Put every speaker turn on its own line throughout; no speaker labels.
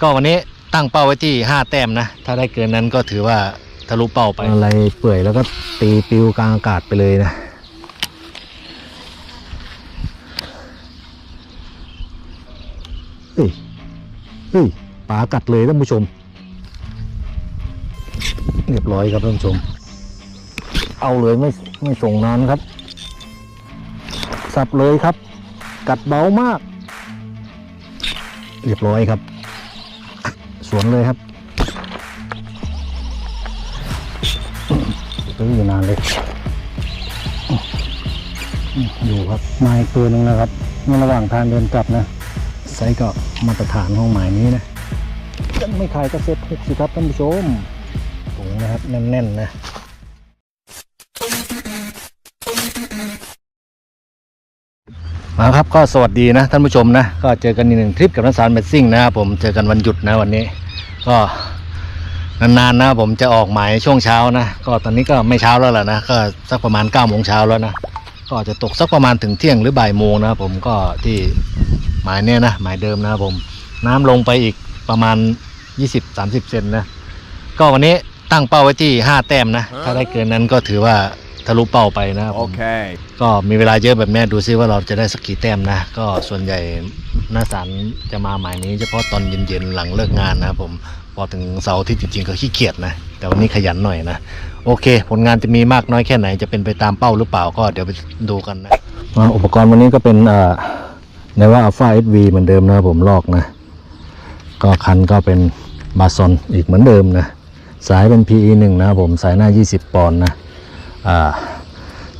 ก็วันนี้ตั้งเป้าไว้ที่ 5 แต้มนะ ถ้าได้เกินนั้นก็ถือว่าทะลุเป้าไป อะไรเปื่อยแล้วก็ตีปิวกลางอากาศไปเลยนะเฮ้ยเฮ้ยปลากัดเลยท่านผู้ชม เรียบร้อยครับท่านผู้ชม เอาเลยไม่ไม่ส่งนานครับ สับเลยครับ กัดเบามาก เรียบร้อยครับ สวนเลยครับตื้ออยู่นานเลย อยู่ครับมาอีกตัวหนึ่งนะครับในระหว่างทางเดินกลับนะไซก็มาตรฐานห้องหมายนี้นะยังไม่ขายก็เซ็ตหกสิครับท่านผู้ชมถุงนะครับแน่นๆนะ มาครับก็สวัสดีนะท่านผู้ชมนะ ก็เจอกันอีกหนึ่งคลิปกับนักสารเมดซิ่งนะครับผมเจอกันวันหยุดนะวันนี้ ก็นานๆนะผมจะออกหมายช่วงเช้านะ ก็ตอนนี้ก็ไม่เช้าแล้วแหละนะก็สักประมาณ9ก้าโมงเช้าแล้วนะก็จะตกสักประมาณถึงเที่ยงหรือบ่ายโมงนะผมก็ที่หมายเนี้ยนะหมายเดิมนะผม น้ำลงไปอีกประมาณ 20-30 เซนนะก็วันนี้ตั้งเป้าไว้ที่ 5 แต้มนะ ถ้าได้เกินนั้นก็ถือว่า ทะลุเป้าไปนะครับผม
Okay.
ก็มีเวลาเยอะแบบนี้ดูซิว่าเราจะได้สักกี่แต้มนะ ก็ส่วนใหญ่หน้าสันจะมาหมายนี้เฉพาะตอนเย็นๆหลังเลิกงานนะครับผมพอถึงเสาร์อาที่จริงๆก็ขี้เกียจนะ แต่วันนี้ขยันหน่อยนะ โอเค ผลงานจะมีมากน้อยแค่ไหนจะเป็นไปตามเป้าหรือเปล่าก็เดี๋ยวไปดูกันนะอุปกรณ์วันนี้ก็เป็นเอ่อในว่า Alpha SV เหมือนเดิมนะครับผมลอกนะ ก็คันก็เป็นบาซอนอีกเหมือนเดิมนะ สายเป็น PE 1นะครับผมสายหน้า 20 ปอนด์นะอ่า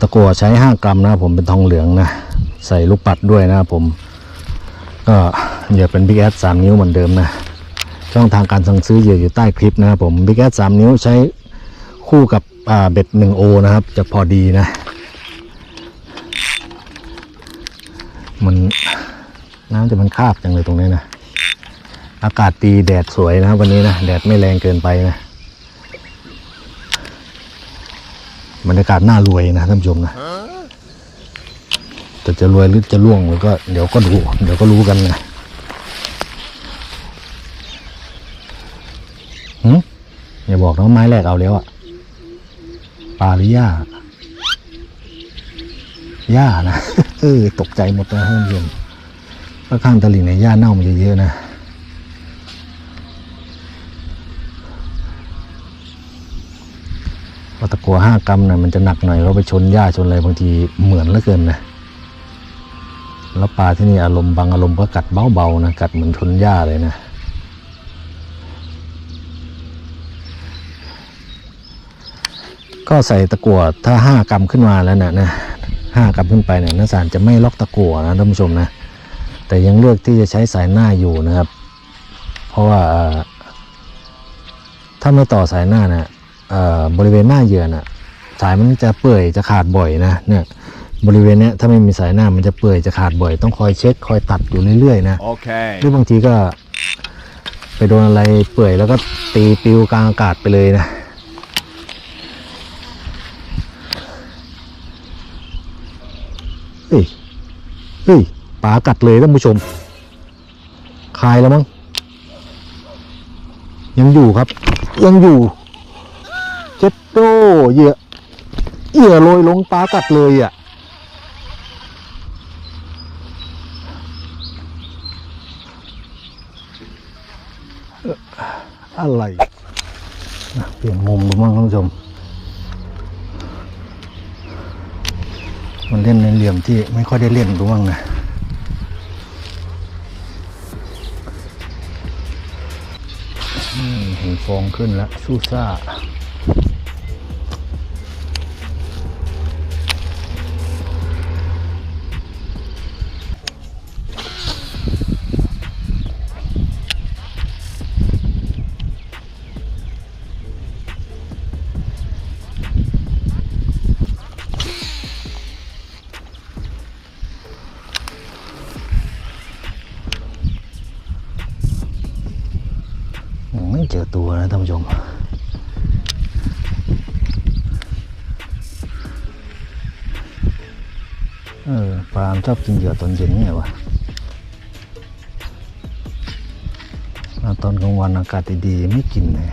ตะกั่วใช้5กรัมนะผมเป็นทองเหลืองนะใส่ลูกปัดด้วยนะผมก็เหยื่อเป็น Big S 3นิ้วเหมือนเดิมนะช่องทางการสั่งซื้อเหยื่ออยู่ใต้คลิปนะครับผม Big S 3นิ้วใช้คู่กับเบ็ด 1O นะครับจะพอดีนะ มันน้ำจะมันคาบจังเลยตรงนี้นะ อากาศดีแดดสวยนะครับวันนี้นะ แดดไม่แรงเกินไปนะ บรรยากาศน่ารวยนะท่านผู้ชมนะแต่จะรวยหรือจะล่วงก็เดี๋ยวก็ดูเดี๋ยวก็รู้กันนะหืมอย่าบอกนะว่าไม้แรกเอาแล้วอะปลาหรือหญ้าหญ้านะเออตกใจหมดนะท่านผู้ชมข้างๆตลิ่งในยหญ้าเน่ามันเยอะๆนะ เพราะ ตะกัวห้ากรัมนะมันจะหนักหน่อยเราไปชนหญ้าชนอะไรบางทีเหมือนเหลือเกินนะแล้วปลาที่นี่อารมณ์บางอารมณ์ก็กัดเบาๆนะกัดเหมือนชนหญ้าเลยนะก็ใส่ตะกัวถ้าห้ากรัมขึ้นมาแล้วนะนะห้ากรัมขึ้นไปเนี่ยนักสารจะไม่ล็อกตะกัวนะท่านผู้ชมนะ แต่ยังเลือกที่จะใช้สายหน้าอยู่นะครับ เพราะว่าถ้าไม่ต่อสายหน้านะ บริเวณหน้าเหยื่อน่ะสายมันจะเปื่อยจะขาดบ่อยนะเนี่ยบริเวณเนี้ยถ้าไม่มีสายหน้ามันจะเปื่อยจะขาดบ่อย ต้องคอยเช็คคอยตัดอยู่เรื่อยๆนะ
Okay.
หรือบางทีก็ ไปโดนอะไรเปื่อยแล้วก็ตีปิวกลางอากาศไปเลยนะเฮ้ยเฮ้ยปลากัดเลยท่านผู้ชมคายแล้วมั้งยังอยู่ครับ ยังอยู่เจ็ ดเหยื่อเหยื่อโรยลงปลากัดเลยอะเอ่ออะไร เปลี่ยนมุมดูมั่งท่านผู้ชม มันเล่นในเหลี่ยมที่ไม่ค่อยได้เล่นดูมั่งนะเห็นฟองขึ้นแล้วสู้ซ่า เจอตัวนะท่านผู้ชมเออปลามันชอบกินเหยื่อตอนเย็นไงวะตอนกลางวันอากาศดีๆไม่กินเลย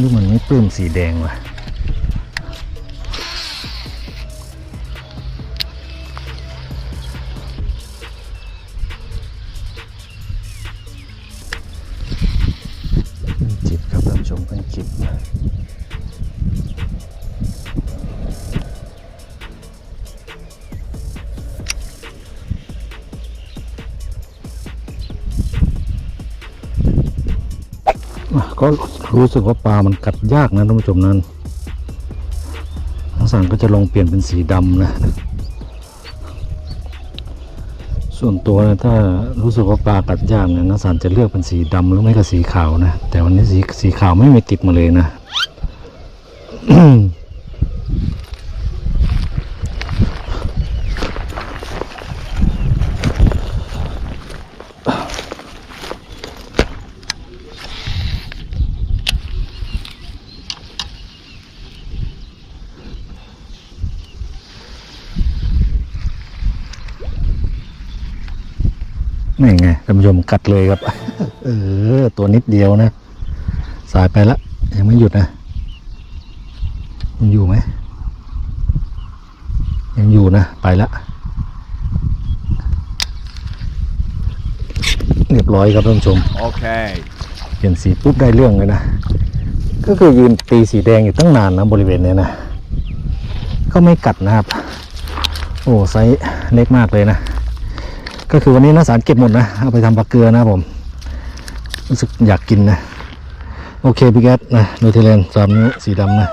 นี่มัน ปลื้มสีแดงว่ะจิบครับท่านผู้ชมขึ้นจิบอะก็ รู้สึกว่าปลามันกัดยากนะท่านผู้ชมนั้นทางสารก็จะลองเปลี่ยนเป็นสีดำนะ ส่วนตัวนะถ้ารู้สึกว่าปลากัดยากเนี่ยนักสารจะเลือกเป็นสีดำหรือไม่ก็สีขาวนะ แต่วันนี้สีสีขาวไม่มีติดมาเลยนะ นี่ ไงท่านผู้ชมกัดเลยครับ เออ ตัวนิดเดียวนะ สายไปละยังไม่หยุดนะยังอยู่ไหม ยังอยู่นะ ไปละ เรียบร้อยครับท่านผู้ชม
Okay.
เปลี่ยนสีปุ๊บได้เรื่องเลยนะ ก็คือยืนตีสีแดงอยู่ตั้งนานนะบริเวณเนี้ยนะ ก็ไม่กัดนะครับ โอ้ไซส์เล็กมากเลยนะ ก็คือวันนี้นะสารเก็บหมดนะ เอาไปทำปลาเกลือนะครับผม รู้สึกอยากกินนะ โอเคพี่แก๊สนะนูเทเลนสามนิ้วสีดำนะ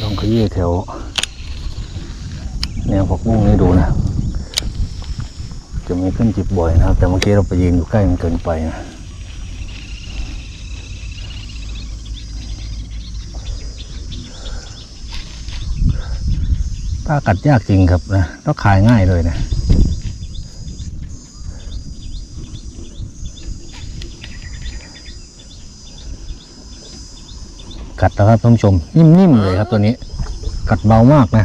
ลองขยี้แถวแนวผักบุ้งนี่ดูนะ จะมีขึ้นจิบบ่อยนะครับ แต่เมื่อกี้เราไปยืนอยู่ใกล้มันเกินไปนะ ปลากัดยากจริงครับนะแล้วขายง่ายเลยนะกัดแล้วครับท่านผู้ชม นิ่มๆเลยครับตัวนี้ กัดเบามากนะ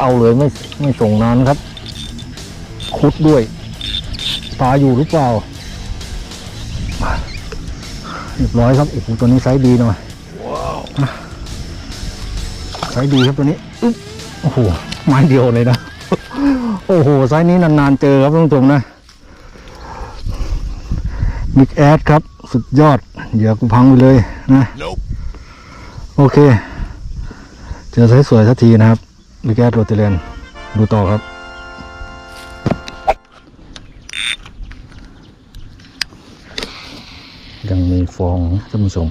เอาเลยไม่ไม่ส่งนานครับ คุดด้วยปลาอยู่หรือเปล่าเรียบร้อยครับโอ้โหตัวนี้ไซส์ดีหน่อยอะ ไซส์ดีครับตัวนี้อุ๊บโอ้โหไม้เดียวเลยนะ โอ้โหไซส์นี้นานๆเจอครับท่านผู้ชมนะมิกแอดครับ สุดยอดเหยื่อกูพังไปเลยนะ
Nope.
โอเค เจอไซส์สวยสักทีนะครับมิกแอดโรเตเลนดูต่อครับยังมีฟองท่านผู้ชม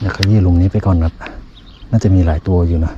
เดี๋ยว ขยี้หลุมนี้ไปก่อนครับ น่าจะมีหลายตัวอยู่นะ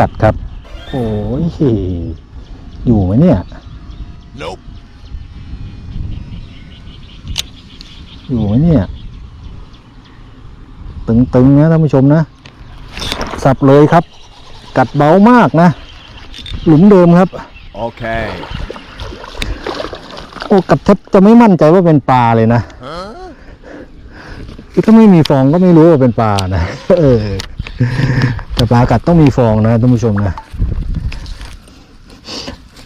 กัดครับ โอ้ยอยู่ไหมเนี่ย
Nope.
อยู่ไหมเนี่ย ตึงๆนะท่านผู้ชมนะ สับเลยครับ กัดเบามากนะ หลุมเดิมครับ
Okay.
โอ้กัดแทบจะไม่มั่นใจว่าเป็นปลาเลยนะ
Huh?
คือถ้าไม่มีฟองก็ไม่รู้ว่าเป็นปลานะ เออ แต่ปลากัดต้องมีฟองนะท่านผู้ชมนะ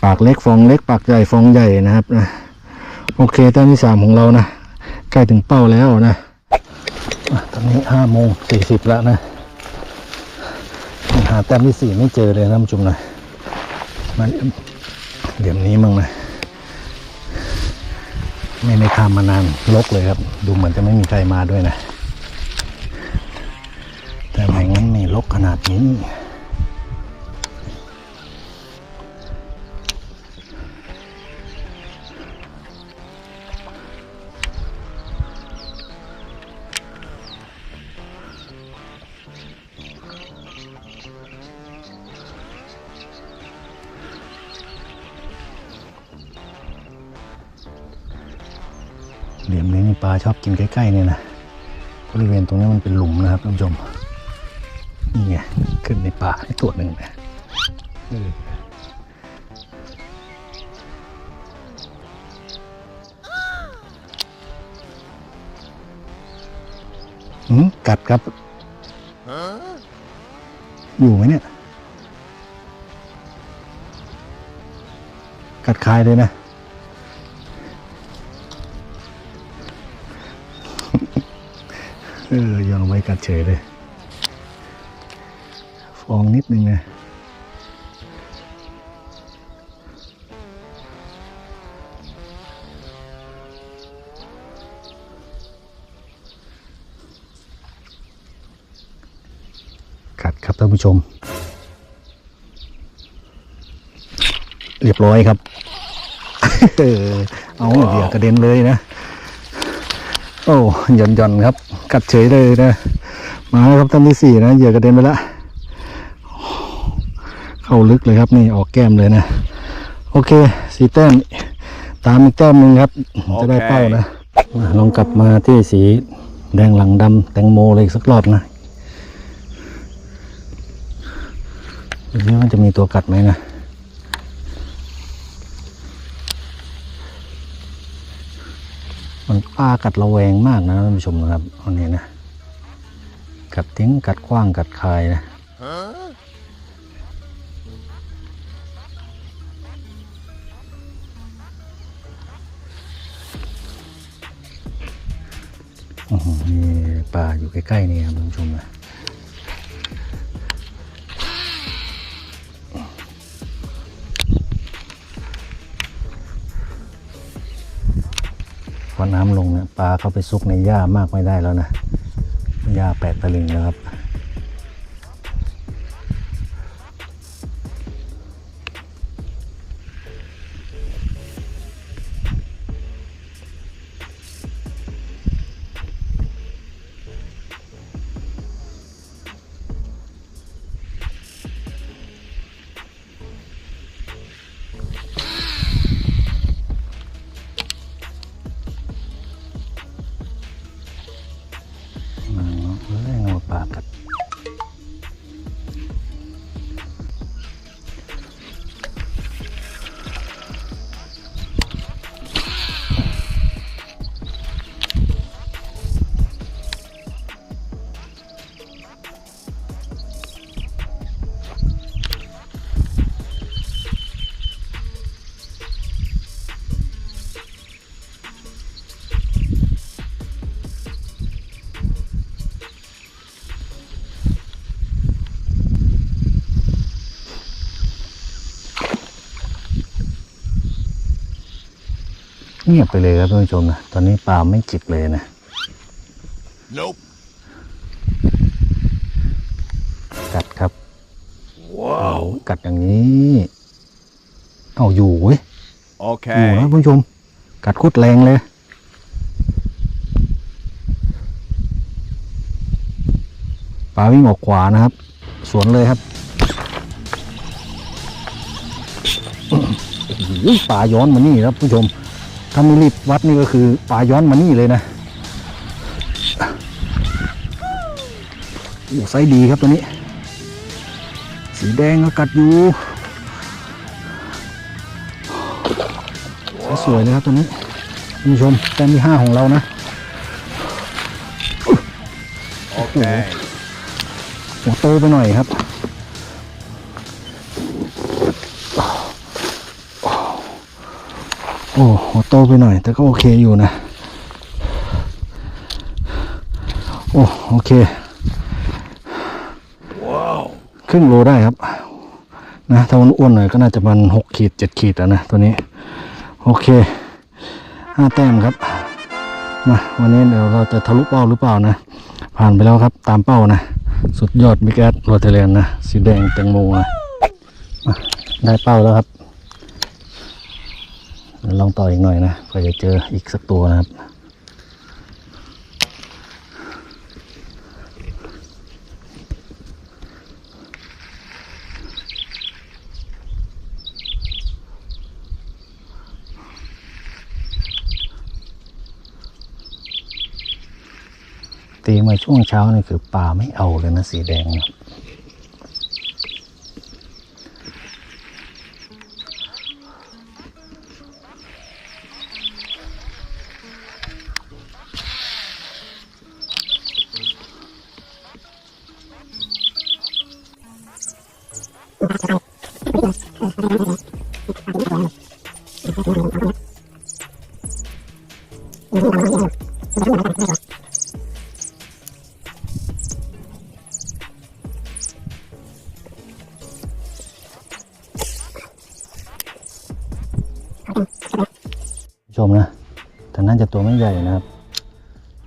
ปากเล็กฟองเล็กปากใหญ่ฟองใหญ่นะครับนะโอเคแต้มที่สามของเรานะใกล้ถึงเป้าแล้วนะตอนนี้ห้าโมงสี่สิบแล้วนะหาแต้มที่สี่ไม่เจอเลยนะท่านผู้ชมนะมาเหลี่ยมนี้มั่งนะไม่ได้ข้ามมานานลกเลยครับ ดูเหมือนจะไม่มีใครมาด้วยนะ แต่ไม่งั้นนี่ลกขนาดนี้ ชอบกินใกล้ๆเนี่ยนะบริเวณตรงนี้มันเป็นหลุมนะครับท่านผู้ชมนี่ไงขึ้นในป่าในตัวหนึ่งนะออหืมกัดครับอยู่ไหมเนี่ย กัดคายเลยนะ เออยนเอาไว้กัดเฉยเลย ฟองนิดนึงนะกัดครับท่านผู้ชม เรียบร้อยครับ เออเอาเดี๋ยวกระเด็นเลยนะ โอ้ย่อนย่อนๆครับ กัดเฉยเลยนะมาแล้วครับท่านที่สี่นะเหยื่อกระเด็นไปละเข้าลึกเลยครับนี่ออกแก้มเลยนะ โอเคสีแต้มตามอีกแต้มหนึ่งครับ จะได้เป้านะมาลองกลับมาที่สีแดงหลังดำแตงโมเลยอีกสักรอบนะดูสิว่ามันจะมีตัวกัดไหมนะ มันป้ากัดระแวงมากนะท่านผู้ชมนะครับอันนี้นะ กัดทิ้งกัดกว้างกัดคายนะอ้โหนี่ป่าอยู่ใกล้ๆนี่ครับท่านผู้ชมนะ น้ำลงเนี่ยปลาเข้าไปซุกในหญ้ามากไม่ได้แล้วนะหญ้าแปดตะลึงแล้วครับ เงียบไปเลยครับท่านผู้ชมนะตอนนี้ปลาไม่จิบเลยนะ
Nope.
กัดครับว้าวกัดอย่างนี้ เอาอยู่เว้ยอยู่
Okay.
นะท่านผู้ชม กัดโคตรแรงเลยปลาวิ่งออกขวานะครับ สวนเลยครับอื้อหือปลาย้อนมานี่ครับผู้ชม ถ้าไม่รีบวัดนี่ก็คือปลาย้อนมานี่เลยนะโอ้ไซส์ดีครับตัวนี้ สีแดงก็กัดอยู่สวยๆเลยครับตัวนี้คุณผู้ชมแต้มที่ห้าของเรานะ
Okay.
หัวโตไปหน่อยครับ หัวโตไปหน่อย แต่ก็โอเคอยู่นะ โอ้โอเค
Wow.
ครึ่งโลได้ครับ นะถ้ามันอ้วนหน่อยก็น่าจะมันหกขีดเจ็ดขีดแล้วนะตัวนี้ โอเคห้าแต้มครับมาวันนี้เดี๋ยวเราจะทะลุเป้าหรือเปล่านะ ผ่านไปแล้วครับตามเป้านะ สุดยอดบิ๊กแอดโรเทเลนนะ สีแดงแตงโมนะมาได้เป้าแล้วครับ ลองต่ออีกหน่อยนะเผื่อจะเจออีกสักตัวนะครับตีมาช่วงเช้านี่คือปลาไม่เอาเลยนะสีแดงนะ ชมนะ แต่น่าจะตัวไม่ใหญ่นะครับ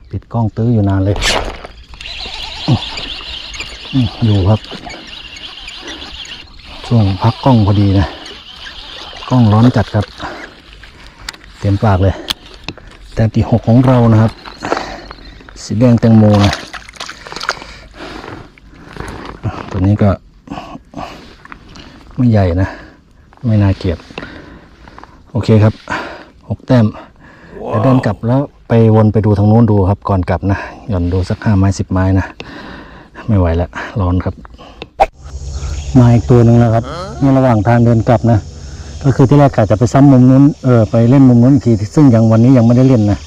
ปิดกล้องตื้ออยู่นานเลย อยู่ครับ ช่วงพักกล้องพอดีนะ กล้องร้อนจัดครับ เต็มปากเลย แต่ที่หกของเรานะครับ สีแดงแตงโมนะอะตัวนี้ก็ ไม่ใหญ่นะ ไม่น่าเกลียด โอเคครับ หกแต้มเดี๋ยวเดินกลับแล้วไปวนไปดูทางนู้นดูครับก่อนกลับนะหย่อนดูสักห้าไม้สิบไม้นะไม่ไหวแล้วร้อนครับ มาอีกตัวหนึ่งแล้วครับในระหว่างทางเดินกลับนะ ก็คือที่แรกกะจะไปซ้ำมุมนู้นเออไปเล่นมุมนู้นอีกทีซึ่งยังวันนี้ยังไม่ได้เล่นนะ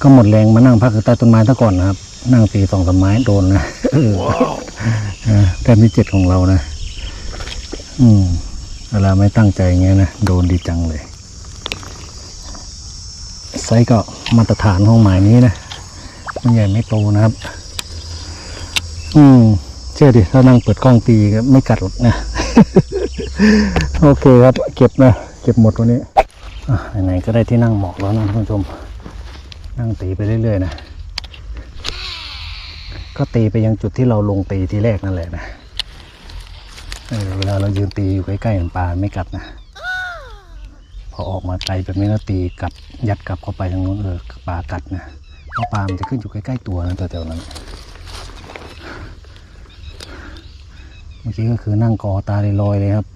ก็หมดแรงมานั่งพักอยู่ใต้ต้นไม้ซะก่อนนะครับ นั่งตีสองสามไม้โดนนะเออเออแต้มที่เจ็ดของเรานะ อืมเวลาไม่ตั้งใจอย่างเงี้ยนะโดนดีจังเลย ไซส์ก็มาตรฐานของหมายนี้นะไม่ใหญ่ไม่โตนะครับ อืมเชื่อดิถ้านั่งเปิดกล้องตีก็ไม่กัดหรอกนะ โอเคครับ เก็บนะ เก็บหมดวันนี้ไหนๆก็ได้ที่นั่งเหมาะแล้วนะท่านผู้ชม นั่งตีไปเรื่อยๆนะ ก็ตีไปยังจุดที่เราลงตีทีแรกนั่นแหละนะเออเวลาเรายืนตีอยู่ใกล้ๆกับปลาไม่กัดนะ พอออกมาไกลแบบนี้แล้วตีกลับยัดกลับเข้าไปทางนู้นเออปลากัดนะเพราะปลามันจะขึ้นอยู่ใกล้ๆตัวนะตัวแถวนั้นเมื่อกี้ก็คือนั่งกอตาลอยเลยครับ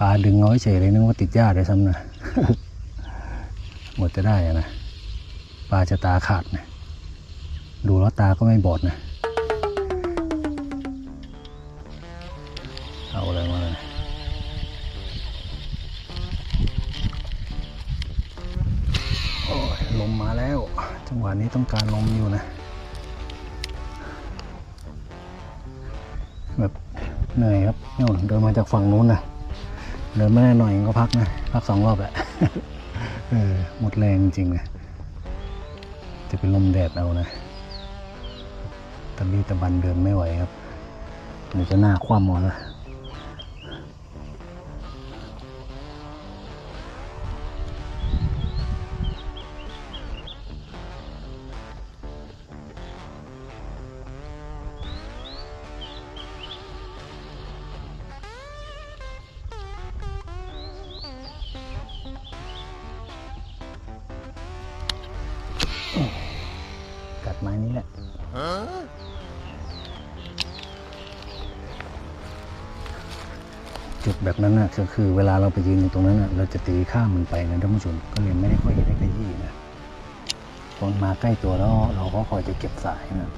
ปลาดึงน้อยเฉยเลยนึกว่าติดหญ้าเลยซ้ำนะหมดจะได้อะนะปลาจะตาขาดนะดูแล้วตาก็ไม่บอดนะเอาอะไรมาเลย จังหวะนี้ต้องการลมอยู่นะ แบบเหนื่อยครับเนี่ยเดินมาจากฝั่งนู้นนะเดินไม่ได้หน่อยก็พักนะ พักสองรอบแหละเออหมดแรงจริงนะ จะเป็นลมแดดเอานะตะบี้ตะบันเดินไม่ไหวครับเดี๋ยวจะหน้าคว่ำหมดแล้ แบบนั้นนะก็คือเวลาเราไปยืนอยู่ตรงนั้นนะเราจะตีข้ามมันไปนะท่านผู้ชมก็เลยไม่ได้ค่อยเห็นได้ขยี้นะตอนมาใกล้ตัวแล้วเราก็คอยจะเก็บสายนะ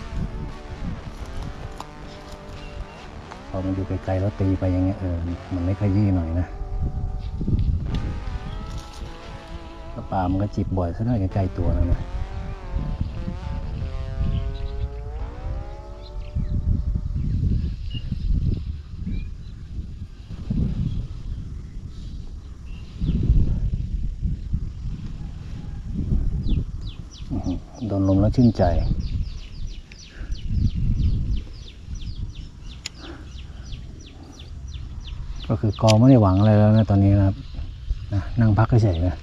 พอมันอยู่ไกลๆแล้วตีไปอย่างเงี้ยเออมันไม่ขยี้หน่อยนะปลามันก็จิบบ่อยซะด้วยใกล้ๆตัวแล้วนะ อื้อหือโดนลมแล้ว ชื่นใจ ก็คือกอไม่ได้หวังอะไรแล้วนะตอนนี้นะครับนะนั่งพักเฉยๆนะ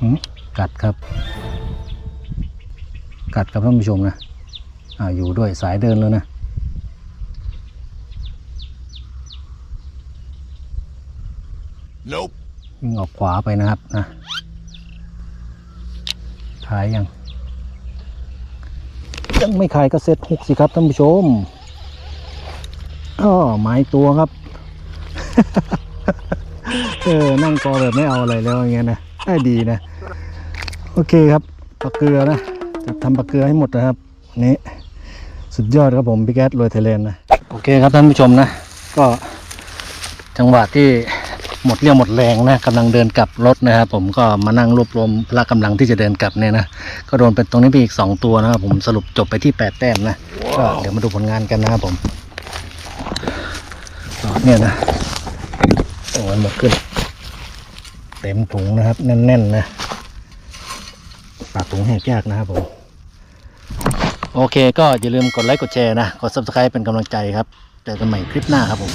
หืมกัดครับ กัดครับท่านผู้ชมนะอ่าอยู่ด้วยสายเดินแล้วนะ
Nope.
วิ่งออกขวาไปนะครับนะขายยัง ยังไม่ขายก็เซ็ตหกสิครับท่านผู้ชมอ้อไม้ตัวครับ เออ นั่งกอแบบไม่เอาอะไรแล้วอย่างเงี้ยนะได้ดีนะ โอเคครับปลาเกลือนะ จะทำปลาเกลือให้หมดนะครับนนี้สุดยอดครับผมพี่แก๊สรวยไทยแลนด์นะ โอเคครับท่านผู้ชมนะ ก็จังหวะที่ หมดเรี่ยวหมดแรงนะกำลังเดินกลับรถนะครับผมก็มานั่งรวบรวมพละกำลังที่จะเดินกลับเนี่ยนะก็โดนเป็นตรงนี้ไปอีกสองตัวนะครับผมสรุปจบไปที่แปดแต้มนะก็เดี๋ยวมาดูผลงานกันนะครับผมเนี่ยนะโอ้ยหมดขึ้น เต็มถุงนะครับ แน่นๆนะปากถุงแหกยากนะครับผมโอเค ก็อย่าลืมกดไลค์กดแชร์นะ กด subscribe เป็นกำลังใจครับ เจอกันใหม่คลิปหน้าครับผม